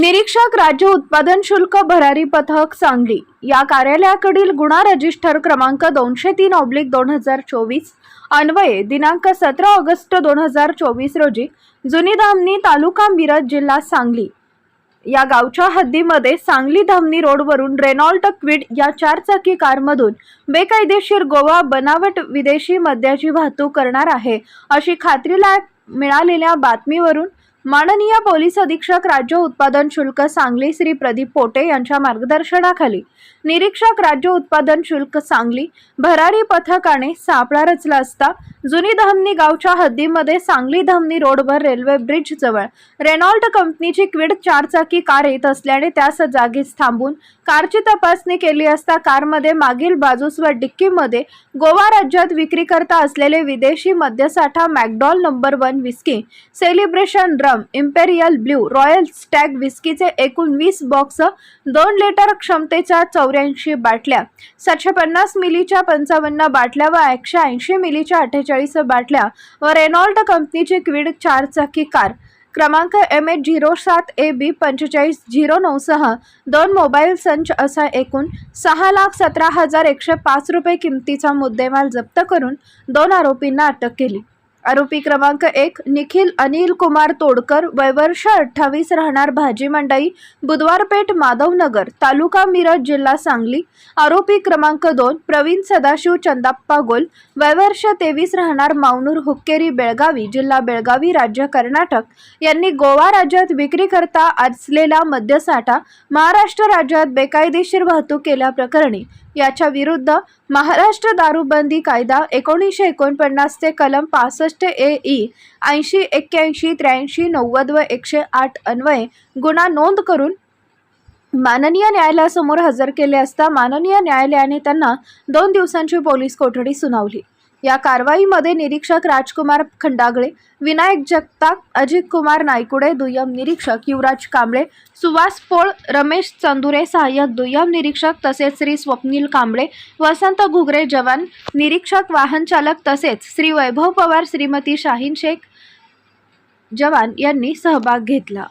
निरीक्षक राज्य उत्पादन शुल्क भरारी पथक सांगली. या कार्यालयाकडील गुन्हा रजिस्टर क्रमांक दोनशे तीन ऑब्लिक दोन हजार चोवीस अन्वये दिनांक सतरा ऑगस्ट दोन हजार चोवीस रोजी जुनी धामणी तालुका मिरज जिल्हा सांगली. या गावच्या हद्दीमध्ये सांगली धामणी रोडवरून रेनॉल्ट क्विड या चारचाकी कारमधून बेकायदेशीर गोवा बनावट विदेशी मद्याची वाहतूक करणार आहे अशी खात्रीला मिळालेल्या बातमीवरून माननीय पोलीस अधीक्षक राज्य उत्पादन शुल्क सांगली श्री प्रदीप पोटे यांच्या मार्गदर्शनाखाली. निरीक्षक राज्य उत्पादन शुल्क सांगली भरारी पथकाने सापळा रचला असता जुनी धामणी गावच्या हद्दीमध्ये सांगली धामणी रोडवर रेल्वे ब्रिज जवळ. रेनॉल्ट कंपनीची क्विड चारचाकी कार येत असल्याने त्यास जागीच थांबून कारची तपासणी केली असता कारमध्ये मागील बाजूस व डिक्कीमध्ये गोवा राज्यात विक्री करता असलेले विदेशी मद्यसाठा McDowell number one whisky celebration rum imperial blue royal stag विस्कीचे एकूण वीस बॉक्स दोन लिटर क्षमतेच्या चौऱ्याऐंशी बाटल्या सातशे पन्नास मिलीच्या पंचावन्न बाटल्या व एकशे ऐंशी मिलीच्या अठ्ठेचाळीस बाटल्या व रेनॉल्ट कंपनीची क्विड चारचाकी कार. क्रमांक एम एच झिरो सात ए बी पंचेचाळीस झिरो नऊसह दोन मोबाईल संच असा एकूण सहा लाख सतरा हजार एकशे पाच रुपये किमतीचा मुद्देमाल जप्त करून दोन आरोपींना अटक केली. आरोपी क्रमांक एक निखिल अनिल कुमार तोडकर वयवर्ष अठ्ठावीस राहणार भाजी मंडई बुधवारपेठ माधवनगर तालुका मिरज जिल्हा सांगली. आरोपी क्रमांक दोन प्रवीण सदाशिव चंदाप्पा गोल वयवर्ष तेवीस राहणार मावनूर हुक्केरी बेळगावी जिल्हा बेळगावी राज्य कर्नाटक. यांनी गोवा राज्यात विक्री करता असलेला मद्यसाठा महाराष्ट्र राज्यात बेकायदेशीर वाहतूक केल्याप्रकरणी याच्या विरुद्ध महाराष्ट्र दारूबंदी कायदा एकोणीसशे एकोणपन्नासचे कलम पासष्ट पासष्ट ए ई ऐंशी एक्क्याऐंशी त्र्याऐंशी नव्वद व एकशे आठ अन्वये गुन्हा नोंद करून माननीय न्यायालयासमोर हजर केले असता माननीय न्यायालयाने त्यांना दोन दिवसांची पोलीस कोठडी सुनावली. या कारवाईमध्ये निरीक्षक राजकुमार खंडागळे विनायक जगताप अजित कुमार नायकुडे दुय्यम निरीक्षक युवराज कांबळे सुवास पोळ रमेश चंदुरे सहाय्यक दुय्यम निरीक्षक तसेच श्री स्वप्नील कांबळे वसंत घुगरे जवान निरीक्षक वाहन चालक तसेच श्री वैभव पवार श्रीमती शाहीन शेख जवान यांनी सहभाग घेतला.